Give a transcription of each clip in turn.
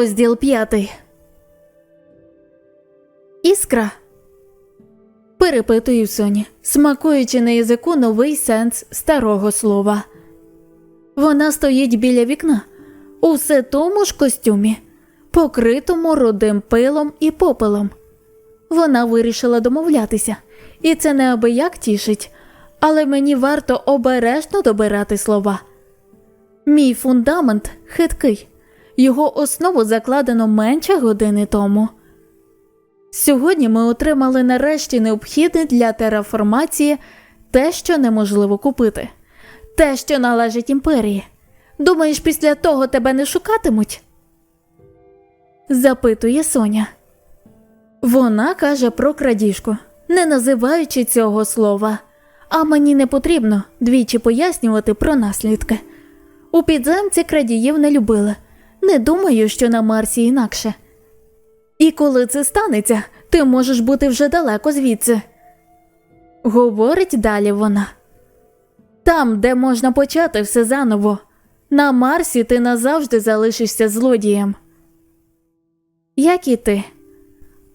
Розділ п'ятий. Іскра. Перепитую Соні, смакуючи на язику новий сенс старого слова. Вона стоїть біля вікна, усе тому ж костюмі, покритому рудим пилом і попелом. Вона вирішила домовлятися, і це неабияк тішить, але мені варто обережно добирати слова. Мій фундамент хиткий, його основу закладено менше години тому. Сьогодні ми отримали нарешті необхідне для тераформації те, що неможливо купити, те, що належить імперії. Думаєш, після того тебе не шукатимуть? запитує Соня. Вона каже про крадіжку, не називаючи цього слова, а мені не потрібно двічі пояснювати про наслідки. У підземці крадіїв не любили. Не думаю, що на Марсі інакше. І коли це станеться, ти можеш бути вже далеко звідси. Говорить далі вона. Там, де можна почати все заново. На Марсі ти назавжди залишишся злодієм. Як і ти.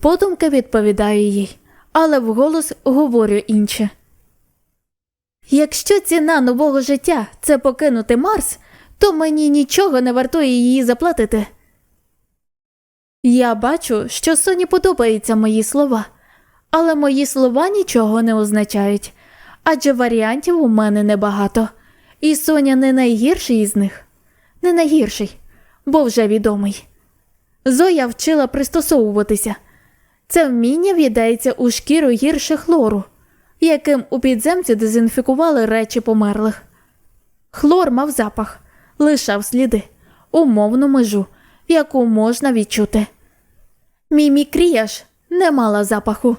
Подумки відповідаю їй, але вголос говорю інше. Якщо ціна нового життя це покинути Марс, то мені нічого не вартує її заплатити. Я бачу, що Соні подобаються мої слова, але мої слова нічого не означають, адже варіантів у мене небагато, і Соня не найгірший із них, не найгірший, бо вже відомий. Зоя вчила пристосовуватися. Це вміння в'їдається у шкіру гірше хлору, яким у підземці дезінфікували речі померлих. Хлор мав запах, лишав сліди, умовну межу, яку можна відчути. Мімікрія ж не мала запаху.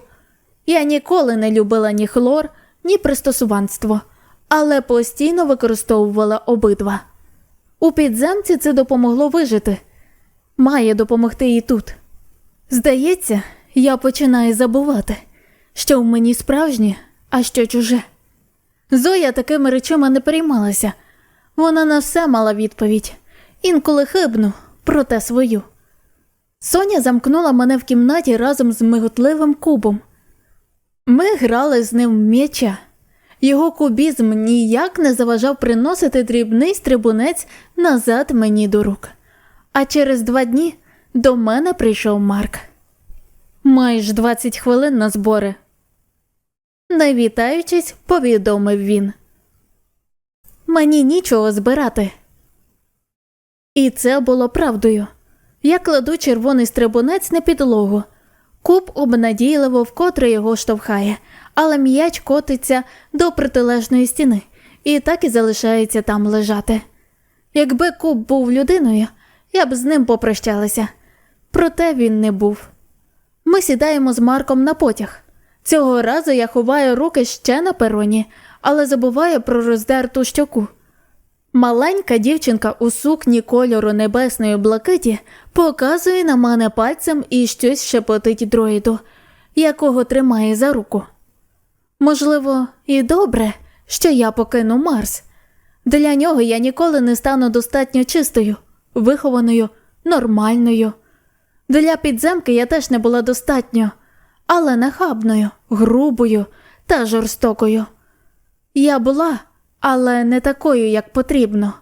Я ніколи не любила ні хлор, ні пристосуванство, але постійно використовувала обидва. У підземці це допомогло вижити, має допомогти і тут. Здається, я починаю забувати, що в мені справжнє, а що чуже. Зоя такими речами не переймалася. Вона на все мала відповідь, інколи хибну, проте свою. Соня замкнула мене в кімнаті разом з миготливим кубом. Ми грали з ним в м'яча. Його кубізм ніяк не заважав приносити дрібний стрибунець назад мені до рук. А через два дні до мене прийшов Марк. Майже 20 хвилин на збори. Не вітаючись, повідомив він. Мені нічого збирати. І це було правдою. Я кладу червоний стрибунець на підлогу. Куб обнадійливо вкотре його штовхає, але м'яч котиться до протилежної стіни і так і залишається там лежати. Якби куб був людиною, я б з ним попрощалася. Проте він не був. Ми сідаємо з Марком на потяг. Цього разу я ховаю руки ще на пероні, але забуваю про роздерту щоку. Маленька дівчинка у сукні кольору небесної блакиті показує на мене пальцем і щось шепотить дроїду, якого тримає за руку. Можливо, і добре, що я покину Марс. Для нього я ніколи не стану достатньо чистою, вихованою, нормальною. Для підземки я теж не була достатньо, але нахабною, грубою та жорстокою. Я була, але не такою, як потрібно.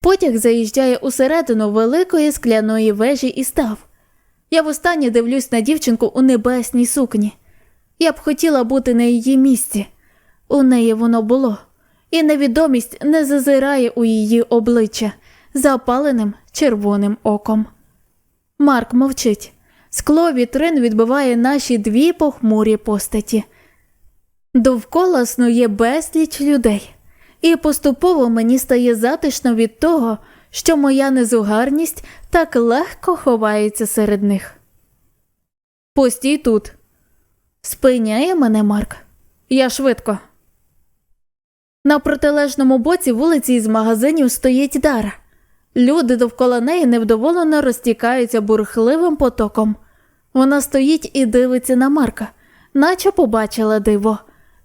Потяг заїжджає усередину великої скляної вежі і став. Я востаннє дивлюсь на дівчинку у небесній сукні. Я б хотіла бути на її місці. У неї воно було, і невідомість не зазирає у її обличчя запаленим червоним оком. Марк мовчить. Скло вітрин відбиває наші дві похмурі постаті. Довкола снує безліч людей, і поступово мені стає затишно від того, що моя незугарність так легко ховається серед них. Постій тут. Спиняє мене Марк. Я швидко. На протилежному боці вулиці із магазинів стоїть Дара. Люди довкола неї невдоволено розтікаються бурхливим потоком. Вона стоїть і дивиться на Марка, наче побачила диво,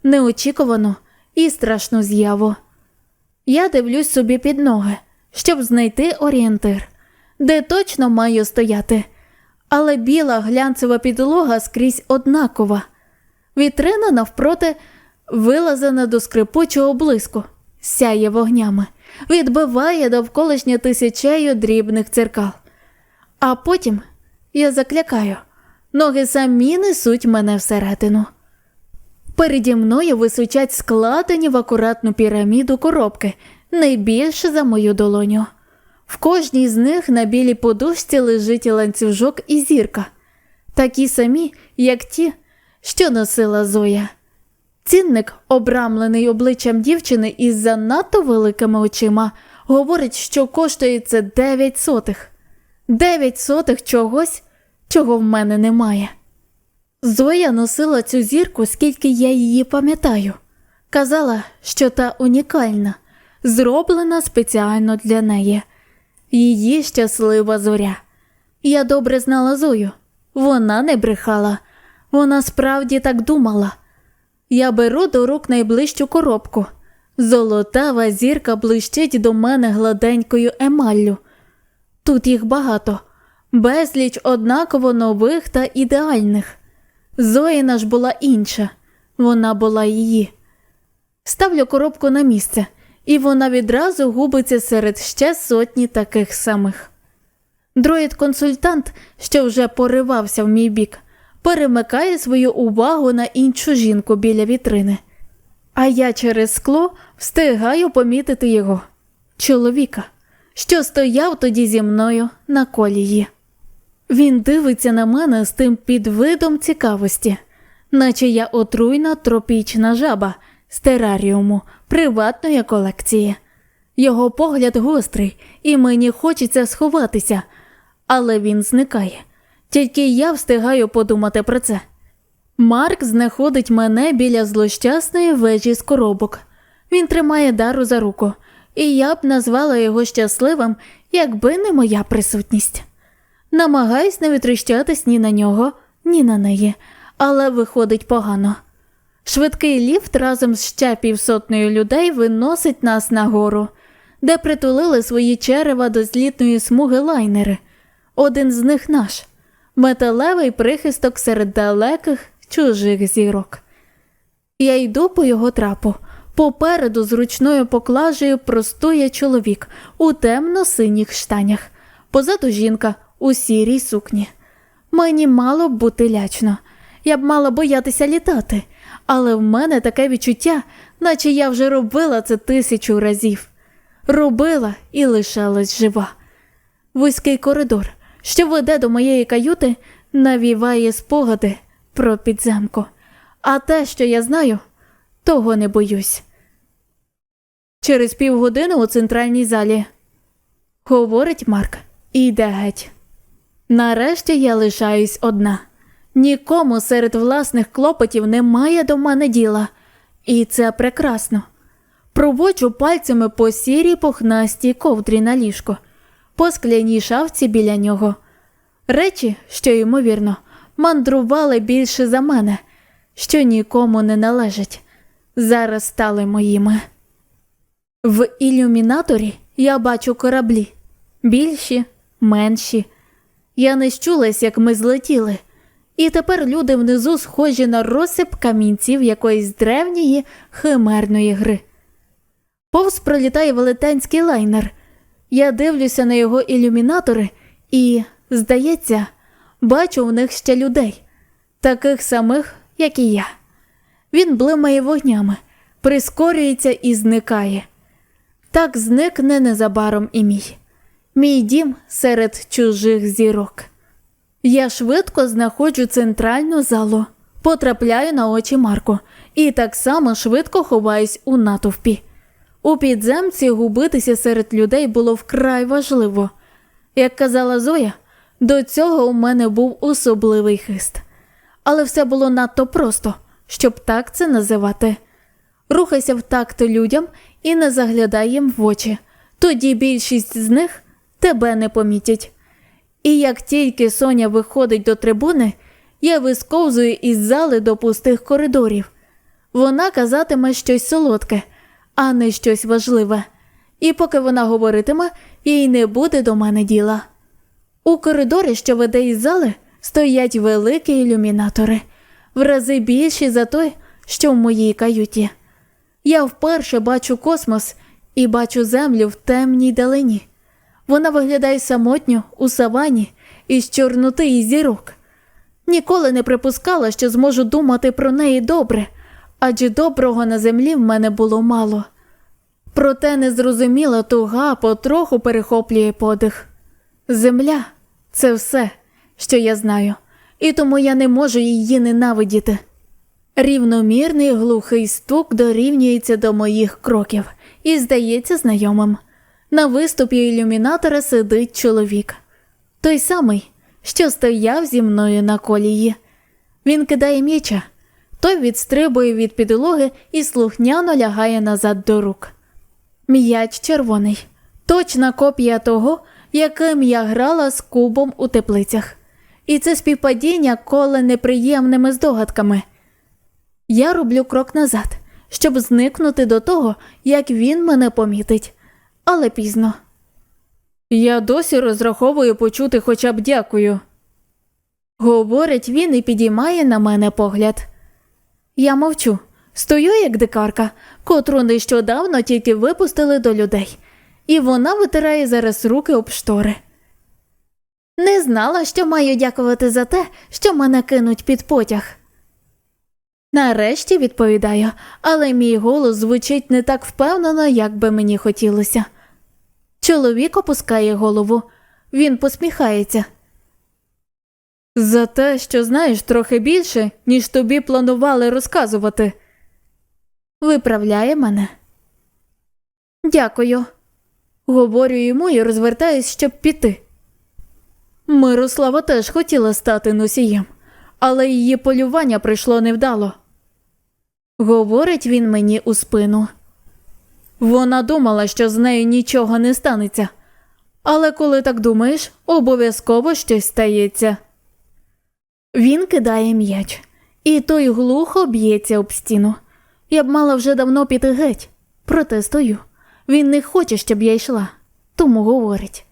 неочікувану і страшну з'яву. Я дивлюсь собі під ноги, щоб знайти орієнтир. де точно маю стояти. Але біла глянцева підлога скрізь однакова. Вітрина навпроти вилазена до скрипучого блиску, сяє вогнями, відбиває довколишнє тисячею дрібних церкал. А потім я заклякаю, ноги самі несуть мене всередину. Переді мною височать складені в акуратну піраміду коробки, не більше за мою долоню. В кожній з них на білій подушці лежить ланцюжок і зірка, такі самі, як ті, що носила Зоя. Цінник, обрамлений обличчям дівчини із занадто великими очима, говорить, що коштує це 9 сотих. 9 сотих чогось, чого в мене немає. Зоя носила цю зірку, скільки я її пам'ятаю. Казала, що та унікальна, зроблена спеціально для неї. Її щаслива зоря. Я добре знала Зою. Вона не брехала, вона справді так думала. Я беру до рук найближчу коробку. Золотава зірка блищить до мене гладенькою емаллю. Тут їх багато, безліч однаково нових та ідеальних. Зоїна ж була інша, вона була її. Ставлю коробку на місце, і вона відразу губиться серед ще сотні таких самих. Дроїд-консультант, що вже поривався в мій бік, перемикає свою увагу на іншу жінку біля вітрини. А я через скло встигаю помітити його, чоловіка, що стояв тоді зі мною на колії. Він дивиться на мене з тим підвидом цікавості, наче я отруйна тропічна жаба з тераріуму приватної колекції. Його погляд гострий, і мені хочеться сховатися, але він зникає. Тільки я встигаю подумати про це. Марк знаходить мене біля злощасної вежі з коробок. Він тримає дару за руку, і я б назвала його щасливим, якби не моя присутність. Намагаюсь не витріщатись ні на нього, ні на неї, але виходить погано. Швидкий ліфт разом з ще півсотнею людей виносить нас нагору, де притулили свої черева до злітної смуги лайнери. Один з них наш металевий прихисток серед далеких чужих зірок. Я йду по його трапу. Попереду з ручною поклажею простує чоловік у темно-синіх штанях, позаду жінка у сірій сукні. Мені мало б бути лячно. Я б мала боятися літати, але в мене таке відчуття, наче я вже робила це тисячу разів. Робила і лишалась жива. Вузький коридор, що веде до моєї каюти, навіває спогади про підземку. А те, що я знаю, того не боюсь. Через півгодини у центральній залі, говорить Марк, і йде геть. Нарешті я лишаюсь одна. Нікому серед власних клопотів немає до мене діла, і це прекрасно. Проводжу пальцями по сірій пухнастій ковдрі на ліжко, по скляній шафці біля нього. Речі, що ймовірно, мандрували більше за мене, що нікому не належать, зараз стали моїми. В ілюмінаторі я бачу кораблі більші, менші. Я не щулась, як ми злетіли, і тепер люди внизу схожі на розсип камінців якоїсь древньої химерної гри. Повз пролітає велетенський лайнер. Я дивлюся на його ілюмінатори і, здається, бачу в них ще людей, таких самих, як і я. Він блимає вогнями, прискорюється і зникає. Так зникне незабаром і мій. Мій дім серед чужих зірок. Я швидко знаходжу центральну залу, потрапляю на очі Марку і так само швидко ховаюсь у натовпі. У підземці губитися серед людей було вкрай важливо. Як казала Зоя, до цього у мене був особливий хист. Але все було надто просто, щоб так це називати. Рухайся в такт людям і не заглядай їм в очі. Тоді більшість з них тебе не помітять. І як тільки Соня виходить до трибуни, я висковзую із зали до пустих коридорів. Вона казатиме щось солодке, а не щось важливе. І поки вона говоритиме, їй не буде до мене діла. У коридорі, що веде із зали, стоять великі ілюмінатори, в рази більші за той, що в моїй каюті. Я вперше бачу космос і бачу землю в темній далині. Вона виглядає самотньо у савані із чорноти і зірок. Ніколи не припускала, що зможу думати про неї добре, адже доброго на землі в мене було мало. Проте незрозуміла туга потроху перехоплює подих. Земля це все, що я знаю, і тому я не можу її ненавидіти. Рівномірний глухий стук дорівнюється до моїх кроків і здається знайомим. На виступі ілюмінатора сидить чоловік. Той самий, що стояв зі мною на колії. Він кидає м'яча, той відстрибує від підлоги і слухняно лягає назад до рук. М'яч червоний, точна копія того, яким я грала з кубом у теплицях. І це співпадіння коле неприємними здогадками. Я роблю крок назад, щоб зникнути до того, як він мене помітить, але пізно. Я досі розраховую почути хоча б дякую. Говорить він і підіймає на мене погляд. Я мовчу, стою як дикарка, котру нещодавно тільки випустили до людей, і вона витирає зараз руки об штори. Не знала, що маю дякувати за те, що мене кинуть під потяг. Нарешті відповідаю, але мій голос звучить не так впевнено, як би мені хотілося. Чоловік опускає голову, він посміхається. За те, що знаєш трохи більше, ніж тобі планували розказувати. Виправляє мене. Дякую. Говорю йому і розвертаюсь, щоб піти. Мирослава теж хотіла стати носієм, але її полювання прийшло невдало. Говорить він мені у спину. Вона думала, що з нею нічого не станеться, але коли так думаєш, обов'язково щось стається. Він кидає м'яч, і той глухо б'ється об стіну. Я б мала вже давно піти геть, проте стою. Він не хоче, щоб я йшла, тому говорить.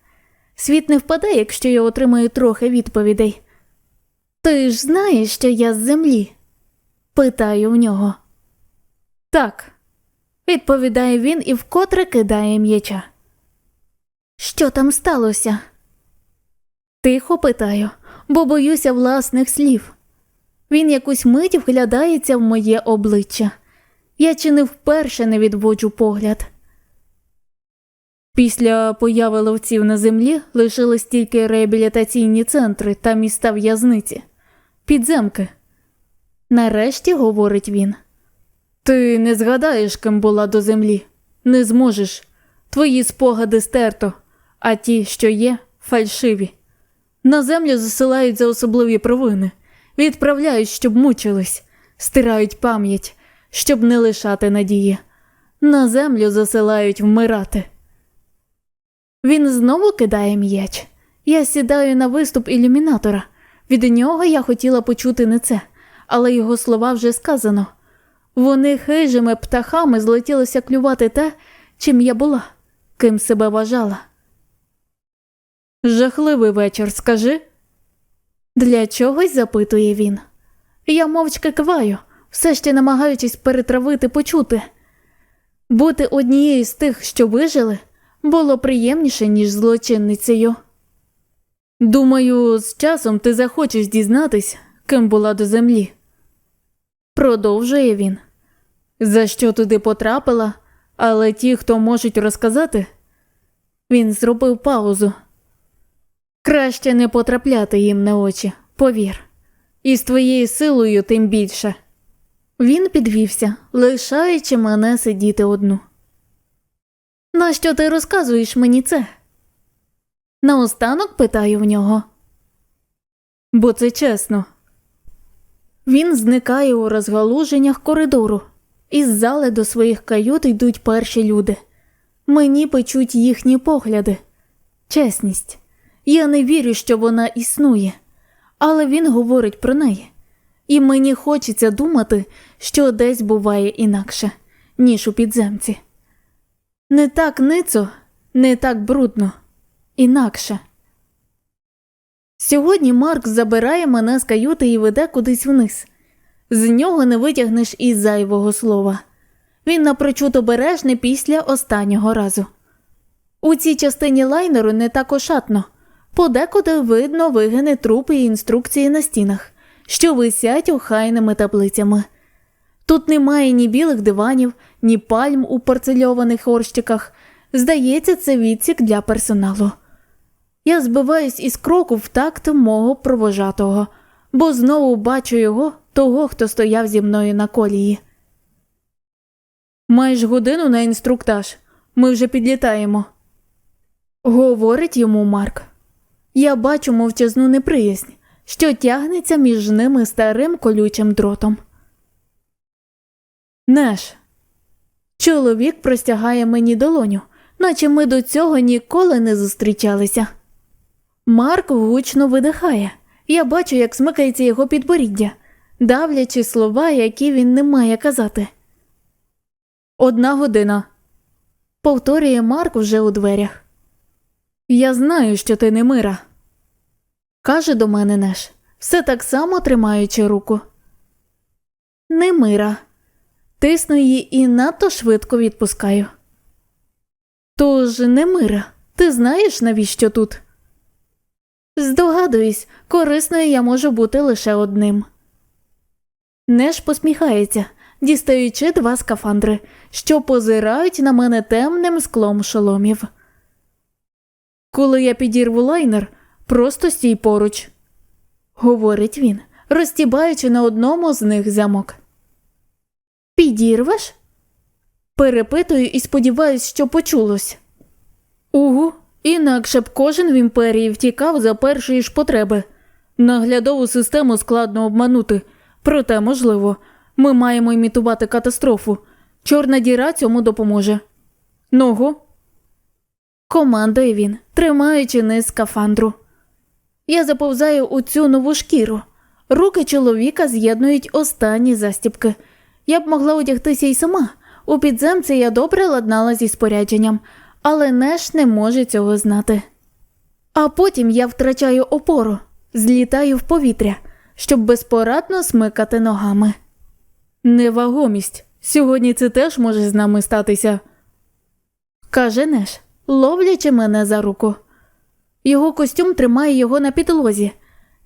Світ не впаде, якщо я отримаю трохи відповідей. Ти ж знаєш, що я з землі? питаю в нього. Так, відповідає він і вкотре кидає м'яча. Що там сталося? Тихо питаю, бо боюся власних слів. Він якусь мить вглядається в моє обличчя. Я чи не вперше не відводжу погляд. Після появи ловців на землі лишились тільки реабілітаційні центри та міста в'язниці, підземки. Нарешті говорить він. Ти не згадаєш, ким була до землі, не зможеш. Твої спогади стерто, а ті, що є, фальшиві. На землю засилають за особливі провини, відправляють, щоб мучились, стирають пам'ять, щоб не лишати надії. На землю засилають вмирати. Він знову кидає м'яч. Я сідаю на виступ ілюмінатора. Від нього я хотіла почути не це, але його слова вже сказано. Вони хижими птахами злетілися клювати те, чим я була, ким себе вважала. Жахливий вечір, скажи. Для чогось запитує він. Я мовчки киваю, все ще намагаючись перетравити почути. Бути однією з тих, що вижили, було приємніше, ніж злочинницею. Думаю, з часом ти захочеш дізнатись, ким була до землі. Продовжує він. За що туди потрапила, але ті, хто можуть розказати, він зробив паузу. Краще не потрапляти їм на очі, повір, і з твоєю силою тим більше. Він підвівся, лишаючи мене сидіти одну. Нащо ти розказуєш мені це? Наостанок питаю в нього. Бо це чесно. Він зникає у розгалуженнях коридору. Із зали до своїх кают йдуть перші люди. Мені печуть їхні погляди. Чесність. Я не вірю, що вона існує, але він говорить про неї. І мені хочеться думати, що десь буває інакше, ніж у підземці. Не так ницо, не так брудно, інакше. Сьогодні Марк забирає мене з каюти і веде кудись вниз. З нього не витягнеш і зайвого слова. Він напрочуд обережний після останнього разу. У цій частині лайнеру не так ошатно. Подекуди видно вигини трупи і інструкції на стінах, що висять охайними таблицями. Тут немає ні білих диванів, ні пальм у порцельованих горщиках. Здається, це відсік для персоналу. Я збиваюсь із кроку в такт мого провожатого, бо знову бачу його, того, хто стояв зі мною на колії. Маєш годину на інструктаж. Ми вже підлітаємо. Говорить йому Марк. Я бачу мовчазну неприязнь, що тягнеться між ними старим колючим дротом. Неш. Чоловік простягає мені долоню, наче ми до цього ніколи не зустрічалися. Марк гучно видихає. Я бачу, як смикається його підборіддя, давлячи слова, які він не має казати. Одна година. Повторює Марк вже у дверях. Я знаю, що ти не мира. Каже до мене Неш, все так само тримаючи руку. Не мира. Тисну її і надто швидко відпускаю. Тож не мира. Ти знаєш, навіщо тут? Здогадуюсь, корисною я можу бути лише одним. Неш посміхається, дістаючи два скафандри, що позирають на мене темним склом шоломів. Коли я підірву лайнер, просто стій поруч, говорить він, розтібаючи на одному з них замок. Підірвеш? Перепитую і сподіваюсь, що почулось. Угу, інакше б кожен в імперії втікав за першої ж потреби. Наглядову систему складно обманути, проте, можливо, ми маємо імітувати катастрофу. Чорна діра цьому допоможе. Ногу. Командує він, тримаючи низ скафандру. Я заповзаю у цю нову шкіру. Руки чоловіка з'єднують останні застібки. Я б могла одягтися й сама. У підземці я добре ладнала зі спорядженням, але Неш не може цього знати. А потім я втрачаю опору, злітаю в повітря, щоб безпорадно смикати ногами. Невагомість. Сьогодні це теж може з нами статися, каже Неш, ловлячи мене за руку. Його костюм тримає його на підлозі.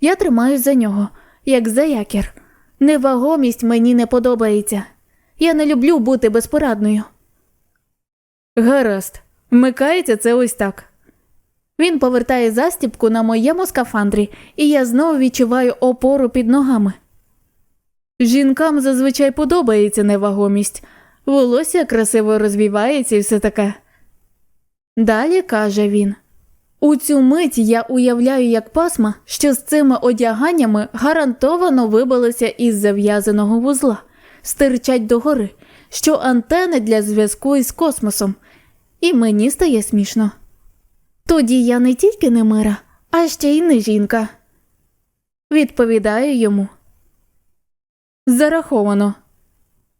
Я тримаюсь за нього, як за якір. Невагомість мені не подобається. Я не люблю бути безпорадною. Гаразд, вмикається це ось так. Він повертає застібку на моєму скафандрі, і я знову відчуваю опору під ногами. Жінкам зазвичай подобається невагомість, волосся красиво розвівається і все таке. Далі каже він. У цю мить я уявляю, як пасма, що з цими одяганнями гарантовано вибилися із зав'язаного вузла, стирчать догори, що антени для зв'язку із космосом, і мені стає смішно. Тоді я не тільки не мира, а ще й не жінка. Відповідаю йому. Зараховано.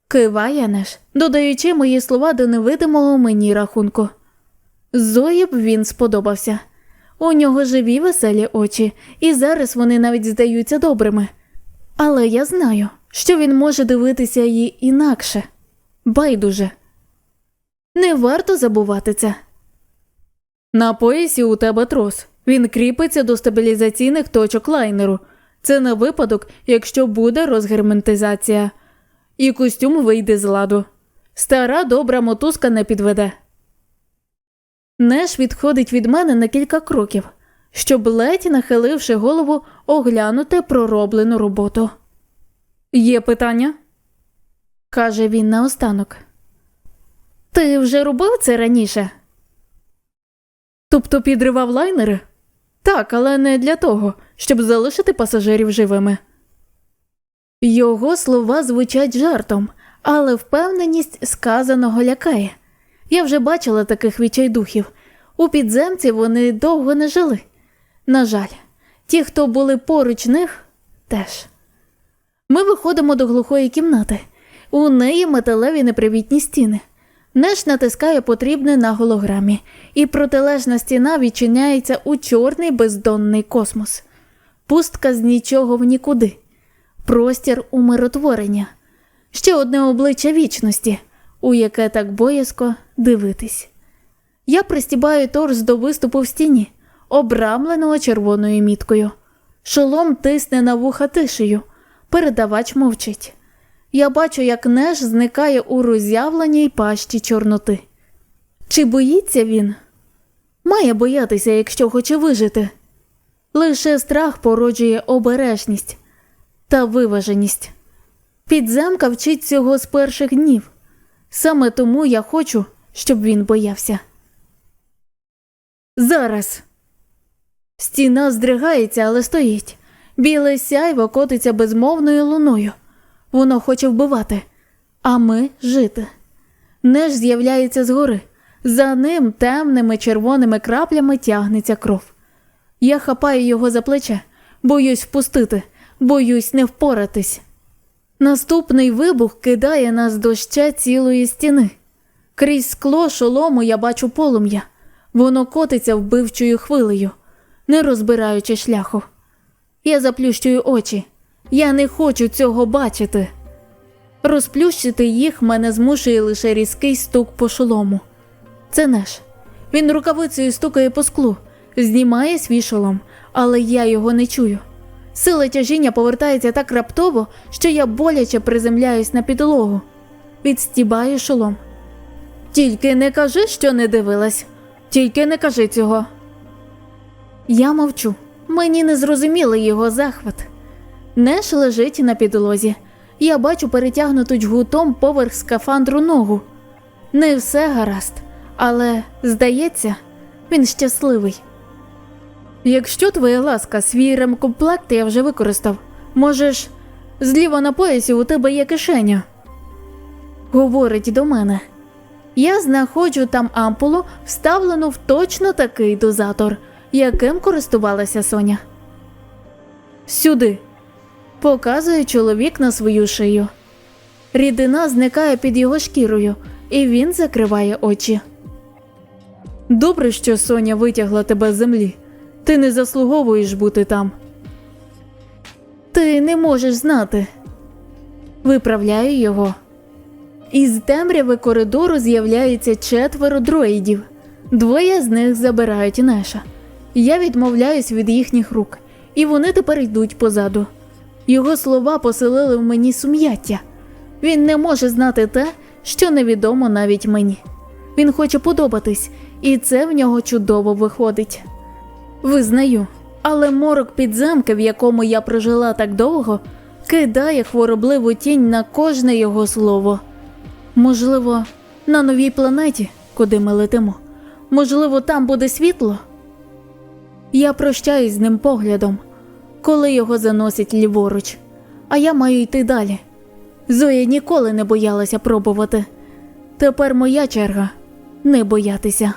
Киває Неш, додаючи мої слова до невидимого мені рахунку. Зої б він сподобався. У нього живі веселі очі, і зараз вони навіть здаються добрими. Але я знаю, що він може дивитися її інакше. Байдуже. Не варто забувати це. На поясі у тебе трос. Він кріпиться до стабілізаційних точок лайнеру. Це на випадок, якщо буде розгерментизація. І костюм вийде з ладу. Стара добра мотузка не підведе. Неш відходить від мене на кілька кроків, щоб ледь нахиливши голову, оглянути пророблену роботу. Є питання? каже він наостанок. Ти вже робив це раніше? Тобто підривав лайнери? Так, але не для того, щоб залишити пасажирів живими. Його слова звучать жартом, але впевненість сказаного лякає. Я вже бачила таких відчайдухів. У підземці вони довго не жили. На жаль, ті, хто були поруч них, теж. Ми виходимо до глухої кімнати. У неї металеві непривітні стіни. Неш натискає потрібне на голограмі, і протилежна стіна відчиняється у чорний бездонний космос. пустка з нічого в нікуди, простір умиротворення, ще одне обличчя вічності, у яке так боязко дивитись. Я пристібаю торс до виступу в стіні, обрамленого червоною міткою. Шолом тисне на вуха тишею, передавач мовчить. Я бачу, як Неш зникає у роззявленій пащі Чорноти. Чи боїться він? Має боятися, якщо хоче вижити. Лише страх породжує обережність та виваженість. Підземка вчить цього з перших днів. Саме тому я хочу, щоб він боявся. Зараз. Стіна здригається, але стоїть. Біле сяйво котиться безмовною луною. Воно хоче вбивати, а ми жити. Неж з'являється згори. За ним темними червоними краплями тягнеться кров. Я хапаю його за плече, боюсь впустити, боюсь не впоратись. Наступний вибух кидає нас до ще цілої стіни. Крізь скло шолому я бачу полум'я. Воно котиться вбивчою хвилею, не розбираючи шляху. Я заплющую очі. Я не хочу цього бачити. Розплющити їх мене змушує лише різкий стук по шолому. Це неш. Він рукавицею стукає по склу, знімає свій шолом, але я його не чую. Сила тяжіння повертається так раптово, що я боляче приземляюсь на підлогу. Відстібаю шолом. Тільки не кажи, що не дивилась. Тільки не кажи цього. Я мовчу. Мені не зрозумілий його захват. Неш лежить на підлозі. Я бачу перетягнуту джгутом поверх скафандру ногу. Не все гаразд, але, здається, він щасливий. Якщо твоя ласка, свій ремкомплект я вже використав, можеш, зліва на поясі у тебе є кишеня. Говорить до мене. Я знаходжу там ампулу, вставлену в точно такий дозатор, яким користувалася Соня. Сюди. Показує чоловік на свою шию. Рідина зникає під його шкірою, і він закриває очі. Добре, що Соня витягла тебе з землі. Ти не заслуговуєш бути там. Ти не можеш знати. Виправляю його. Із темряви коридору з'являється четверо дроїдів. Двоє з них забирають Неша. Я відмовляюсь від їхніх рук, і вони тепер йдуть позаду. Його слова поселили в мені сум'яття. Він не може знати те, що невідомо навіть мені. Він хоче подобатись, і це в нього чудово виходить. Визнаю, але морок підземки, в якому я прожила так довго, кидає хворобливу тінь на кожне його слово. Можливо, на новій планеті, куди ми летимо, можливо, там буде світло. Я прощаюсь з ним поглядом, коли його заносять ліворуч, а я маю йти далі. Зоя ніколи не боялася пробувати. Тепер моя черга не боятися.